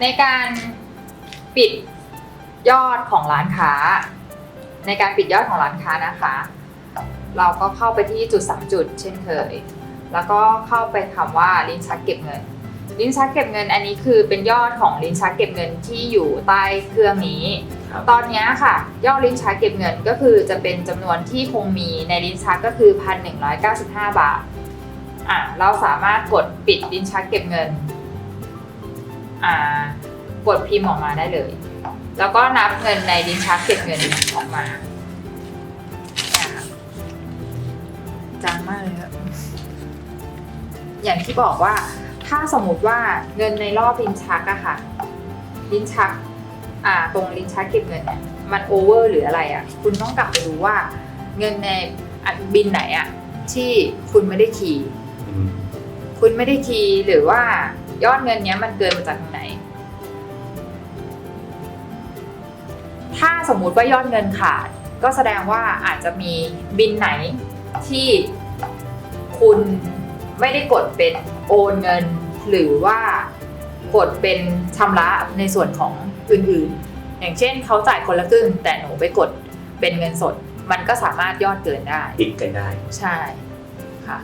ในการปิดยอดของร้านค้า ในการปิดยอดของร้านค้านะคะ เราก็เข้าไปที่จุดสามจุด เช่นเคย แล้วก็เข้าไปคำว่าลิ้นชักเก็บเงิน ลิ้นชักเก็บเงินอันนี้คือเป็นยอดของลิ้นชักเก็บเงินที่อยู่ใต้เครื่องนี้ครับตอนเนี้ยค่ะ ยอดลิ้นชักเก็บเงินก็คือจะเป็นจำนวนที่คงมีในลิ้นชักก็คือ 1,195 บาทอ่าเราสามารถกดปิดลิ้นชักเก็บเงิน อ่ากดพิมพ์ออกมาได้เลย แล้วก็นับเงินในลิ้นชักเก็บเงินออกมาอ่าจังมากเลยครับอย่างที่บอกว่า ถ้าสมมติว่าเงินในรอบลิ้นชักอะค่ะลิ้นชัก อ่า ตรงลิ้นชักเก็บเงินเนี่ยมันโอเวอร์หรืออะไรอะคุณต้องกลับไปดูว่า เงินในอะบินไหนอะที่คุณไม่ได้คีย์อืมคุณไม่ได้คีย์หรือว่า ยอดเงินเนี้ยมันเกินมาจากทางไหน ถ้าสมมุติว่ายอดเงินขาด ก็แสดงว่าอาจจะมีบินไหนที่คุณไม่ได้กดเป็นโอนเงิน หรือว่ากดเป็นชำระในส่วนของอื่นๆ อย่างเช่นเขาจ่ายคนละครึ่ง แต่หนูไปกดเป็นเงินสด มันก็สามารถยอดเกินได้ติดกันได้ ใช่ค่ะ